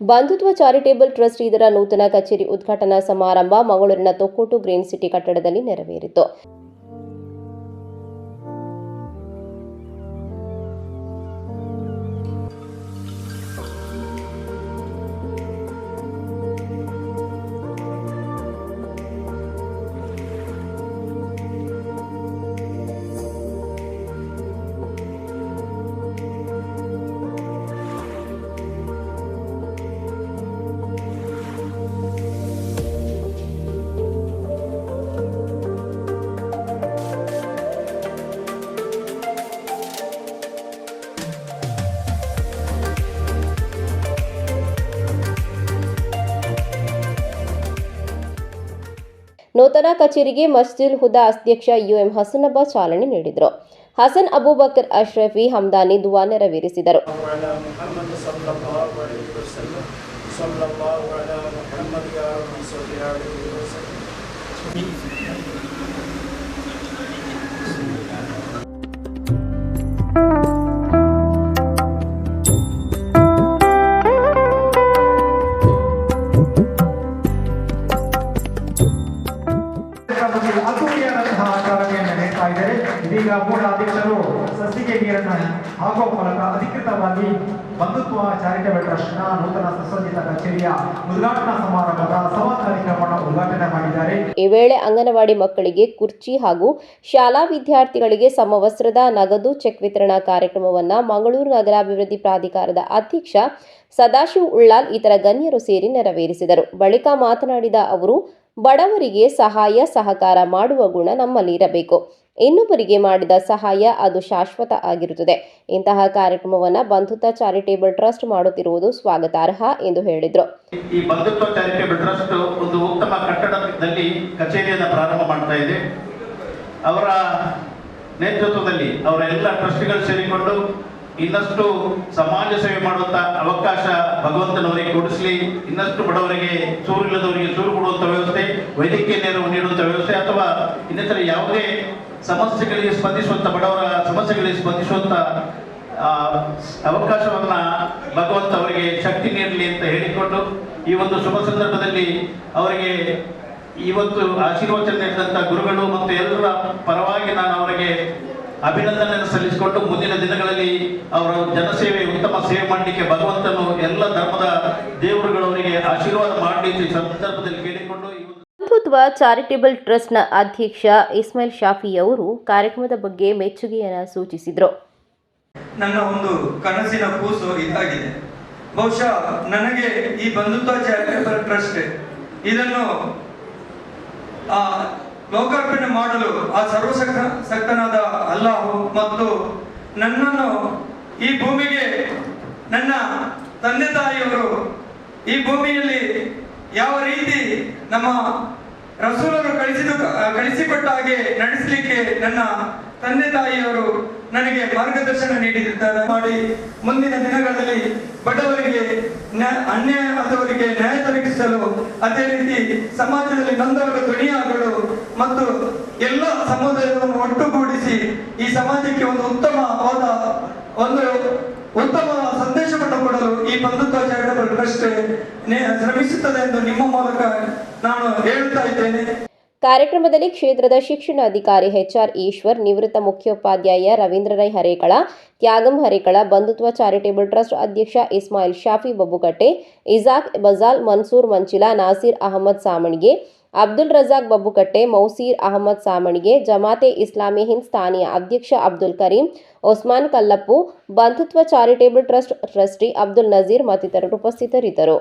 ಬಂಧುತ್ವ charitable trust ಇದರ ನೂತನ ಕಚೇರಿ ಉದ್ಘಾಟನಾ ಸಮಾರಂಭ ಮಂಗಳೂರಿನ ತೊಕ್ಕೋಟು ಗ್ರೀನ್ ಸಿಟಿ ಕಟ್ಟಡದಲ್ಲಿ ನೆರವೇರಿತು. ನೂತನ ಕಚೇರಿಗೆ ಮಸ್ಜಿಲ್ ಹುದಾ ಅಧ್ಯಕ್ಷ ಯುಎಂ ಹಸನಬ್ಬ ಚಾಲನೆ ನೀಡಿದರು. ಹಸನ್ ಅಬೂಬಕರ್ ಅಶ್ರಫಿ ಹಮ್ದಾನಿ ದುವಾ ನೆರವೇರಿಸಿದರು. ಬಗ್ಗೆ ಅದ್ದೂರಿಯಾದಂತಹ ಆಚರಣೆಯನ್ನು ನಡೆಸ್ತಾ ಇದ್ದಾರೆ. ಇದೀಗ ಮೂಲ ಅಧ್ಯಕ್ಷರು ಸಸಿಗೆ ನೀರನ್ನು ಹಾಕುವ ಮೂಲಕ ಅಧಿಕೃತವಾಗಿ ಬಂಧುತ್ವ ಚಾರಿಟಬಲ್ ಟ್ರಸ್ಟ್ನ ನೂತನ ಸುಸಜ್ಜಿತ ಕಚೇರಿಯ ಉದ್ಘಾಟನಾ ಸಮಾರಂಭದ ಸಂವಾದ ಕಾರ್ಯಕ್ರಮವನ್ನು ಉದ್ಘಾಟನೆ ಮಾಡಿದ್ದಾರೆ. ಈ ವೇಳೆ ಅಂಗನವಾಡಿ ಮಕ್ಕಳಿಗೆ ಕುರ್ಚಿ ಹಾಗೂ ಶಾಲಾ ವಿದ್ಯಾರ್ಥಿಗಳಿಗೆ ಸಮವಸ್ತ್ರದ ನಗದು ಚೆಕ್ ವಿತರಣಾ ಕಾರ್ಯಕ್ರಮವನ್ನು ಮಂಗಳೂರು ನಗರಾಭಿವೃದ್ಧಿ ಪ್ರಾಧಿಕಾರದ ಅಧ್ಯಕ್ಷ ಸದಾಶಿವ್ ಉಳ್ಳಾಲ್, ಇತರ ಗಣ್ಯರು ಸೇರಿ ನೆರವೇರಿಸಿದರು. ಬಳಿಕ ಮಾತನಾಡಿದ ಅವರು ಬಡವರಿಗೆ ಸಹಾಯ, ಸಹಕಾರ ಮಾಡುವ ಗುಣ ನಮ್ಮಲ್ಲಿ ಇರಬೇಕು. ಇನ್ನೊಬ್ಬರಿಗೆ ಮಾಡಿದ ಸಹಾಯ ಅದು ಶಾಶ್ವತ ಆಗಿರುತ್ತದೆ. ಇಂತಹ ಕಾರ್ಯಕ್ರಮವನ್ನು ಬಂಧುತ್ವ ಚಾರಿಟೇಬಲ್ ಟ್ರಸ್ಟ್ ಮಾಡುತ್ತಿರುವುದು ಸ್ವಾಗತಾರ್ಹ ಎಂದು ಹೇಳಿದರು. ಈ ಬಂಧುತ್ವ ಚಾರಿಟೇಬಲ್ ಟ್ರಸ್ಟ್ ಒಂದು ಉತ್ತಮ ಕಟ್ಟಡದಲ್ಲಿ ಕಚೇರಿಯನ್ನು ಪ್ರಾರಂಭ ಮಾಡ್ತಾ ಇದೆ. ಅವರ ನೇತೃತ್ವದಲ್ಲಿ ಅವರ ಎಲ್ಲ ಟ್ರಸ್ಟ್ಗಳು ಸೇರಿಕೊಂಡು ಇನ್ನಷ್ಟು ಸಮಾಜ ಸೇವೆ ಮಾಡುವಂತ ಅವಕಾಶ ಭಗವಂತನವರಿಗೆ ಕೊಡಿಸಲಿ. ಇನ್ನಷ್ಟು ಬಡವರಿಗೆ ಸೂರಿಲ್ಲದವರಿಗೆ ಸೂರು ಕೊಡುವಂತ ವ್ಯವಸ್ಥೆ, ವೈದ್ಯಕೀಯ ನೆರವು ನೀಡುವಂತ ವ್ಯವಸ್ಥೆ ಅಥವಾ ಇನ್ನಿತರ ಯಾವುದೇ ಸಮಸ್ಯೆಗಳಿಗೆ ಸ್ಪಂದಿಸುವಂತ, ಬಡವರ ಸಮಸ್ಯೆಗಳಿಗೆ ಸ್ಪಂದಿಸುವಂತ ಅವಕಾಶವನ್ನ ಭಗವಂತ ಅವರಿಗೆ ಶಕ್ತಿ ನೀಡಲಿ ಅಂತ ಹೇಳಿಕೊಂಡು ಈ ಒಂದು ಶುಭ ಸಂದರ್ಭದಲ್ಲಿ ಅವರಿಗೆ ಇವತ್ತು ಆಶೀರ್ವಚನ ನೀಡಿದಂತ ಗುರುಗಳು ಮತ್ತು ಎಲ್ಲರ ಪರವಾಗಿ ನಾನು ಅವರಿಗೆ ಅಭಿನಂದನೆಯನ್ನು ಸಲ್ಲಿಸಿಕೊಂಡು ಮುಂದಿನ ದಿನಗಳಲ್ಲಿ ಅವರ ಜನಸೇವೆ ಉತ್ತಮ ಸೇವೆ ಮಾಡಲಿಕ್ಕೆ ಭಗವಂತನು ಎಲ್ಲ ಧರ್ಮದ ದೇವರುಗಳವರಿಗೆ ಆಶೀರ್ವಾದ ಮಾಡಲಿ ಸಂದರ್ಭದಲ್ಲಿ ಕೇಳಿಕೊಂಡು ಈ ಚಾರಿಟೇಬಲ್ ಟ್ರಸ್ಟ್ನ ಅಧ್ಯಕ್ಷ ಇಸ್ಮಾಯಿಲ್ ಶಾಫಿ ಅವರು ಕಾರ್ಯಕ್ರಮದ ಬಗ್ಗೆ ಮೆಚ್ಚುಗೆಯನ್ನು ಸೂಚಿಸಿದರು. ನನ್ನ ಒಂದು ಕನಸಿನ ಕೂಸು ಇದಾಗಿದೆ ಬಹುಶಃ ನನಗೆ ಈ ಬಂಧುತ್ವ ಚಾರಿಟೇಬಲ್ ಟ್ರಸ್ಟ್ ಇದನ್ನು ಆ, ಲೋಕಾರ್ಪಣೆ ಮಾಡಲು ಆ ಸರ್ವಸಕ್ತ ಸಕ್ತನಾದ ಅಲ್ಲಾಹು ಮತ್ತು ನನ್ನನ್ನು ಈ ಭೂಮಿಗೆ ನನ್ನ ತಂದೆ ತಾಯಿಯವರು ಈ ಭೂಮಿಯಲ್ಲಿ ಯಾವ ರೀತಿ ನಮ್ಮ ರಸೂಲರು ಕಳಿಸಿದ, ಕಳಿಸಿಕೊಟ್ಟ ಹಾಗೆ ನಡೆಸಲಿಕ್ಕೆ ನನ್ನ ತಂದೆ ತಾಯಿಯವರು ನನಗೆ ಮಾರ್ಗದರ್ಶನ ನೀಡಿದ್ದಾರೆ ಮಾಡಿ ಮುಂದಿನ ದಿನಗಳಲ್ಲಿ ಬಡವರಿಗೆ ನ್ಯಾ- ಅನ್ಯಾಯ ಆದವರಿಗೆ ನ್ಯಾಯ ತಲುಪಿಸಲು ಅದೇ ರೀತಿ ಸಮಾಜದಲ್ಲಿ ನೊಂದವರ ಧ್ವನಿಯಾಗಲು ಮತ್ತು ಎಲ್ಲ ಸಮುದಾಯವನ್ನು ಒಟ್ಟುಗೂಡಿಸಿ ಈ ಸಮಾಜಕ್ಕೆ ಒಂದು ಉತ್ತಮವಾದ ಒಂದು ಉತ್ತಮ ಸಂದೇಶವನ್ನು ಕೊಡಲು ಈ ಬಂಧುತ್ವ ಚಾರಿಟಬಲ್ ಟ್ರಸ್ಟ್ ಶ್ರಮಿಸುತ್ತದೆ ಎಂದು ನಿಮ್ಮ ಮೂಲಕ ನಾನು ಹೇಳುತ್ತಾ ಇದ್ದೇನೆ. ಕಾರ್ಯಕ್ರಮದಲ್ಲಿ ಕ್ಷೇತ್ರದ ಶಿಕ್ಷಣಾಧಿಕಾರಿ ಎಚ್ಆರ್ ಈಶ್ವರ್, ನಿವೃತ್ತ ಮುಖ್ಯೋಪಾಧ್ಯಾಯ ರವೀಂದ್ರ ರೈ ಹರೇಕಳ, ತ್ಯಾಗಂ ಹರೇಕಳ, ಬಂಧುತ್ವ ಚಾರಿಟೇಬಲ್ ಟ್ರಸ್ಟ್ ಅಧ್ಯಕ್ಷ ಇಸ್ಮಾಯಿಲ್ ಶಾಫಿ ಬಬ್ಬುಕಟ್ಟೆ ಇಜಾಕ್ ಬಜಾಲ್, ಮನ್ಸೂರ್ ಮಂಚಿಲಾ, ನಾಸೀರ್ ಅಹಮದ್ ಸಾಮಣಿಗೆ, ಅಬ್ದುಲ್ ರಜಾಕ್ ಬಬ್ಬುಕಟ್ಟೆ, ಮೌಸೀರ್ ಅಹಮದ್ ಸಾಮಣಿಗೆ, ಜಮಾತೆ ಇಸ್ಲಾಮಿ ಹಿಂದ್ ಸ್ಥಾನೀಯ ಅಧ್ಯಕ್ಷ Abdul Karim, Osman Kallappu, Bandhutva charitable trust trustee Abdul Nazeer ಮತ್ತಿತರರು ಉಪಸ್ಥಿತರಿದ್ದರು.